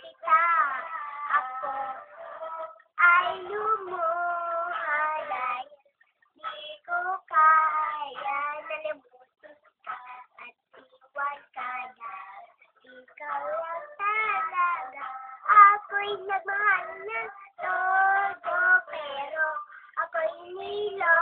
kita. Ako ay lumuhalay. Di ko kaya nalimutan ka at iwan ka na. Ikaw lang talaga. Ako'y nagmahal ng todo pero ako'y nilo.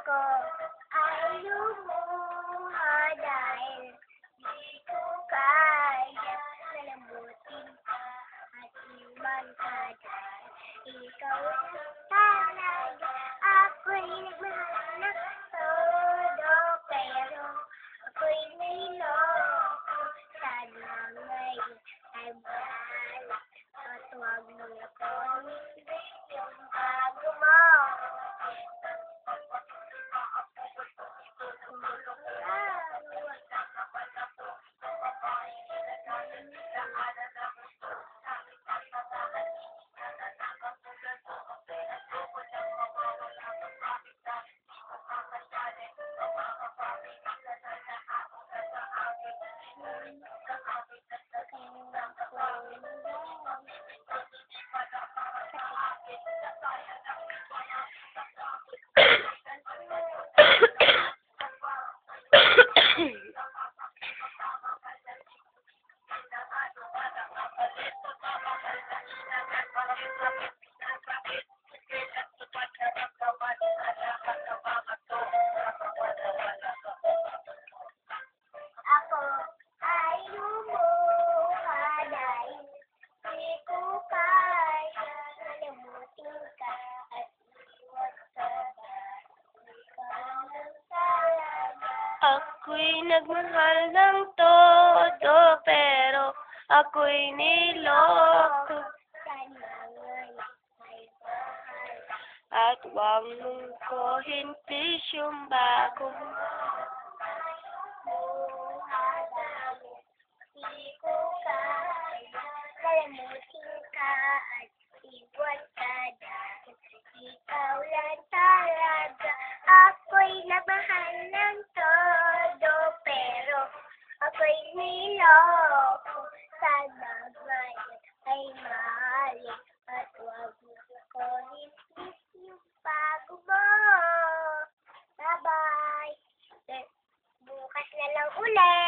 아까 Ako'y nagmahal ng todo pero ako'y niloko. At huwag mong kohintis yung bagong niloko. Sana ngayon ay at huwag mo ko nipis yung. Bye-bye. Bukas na lang ulit.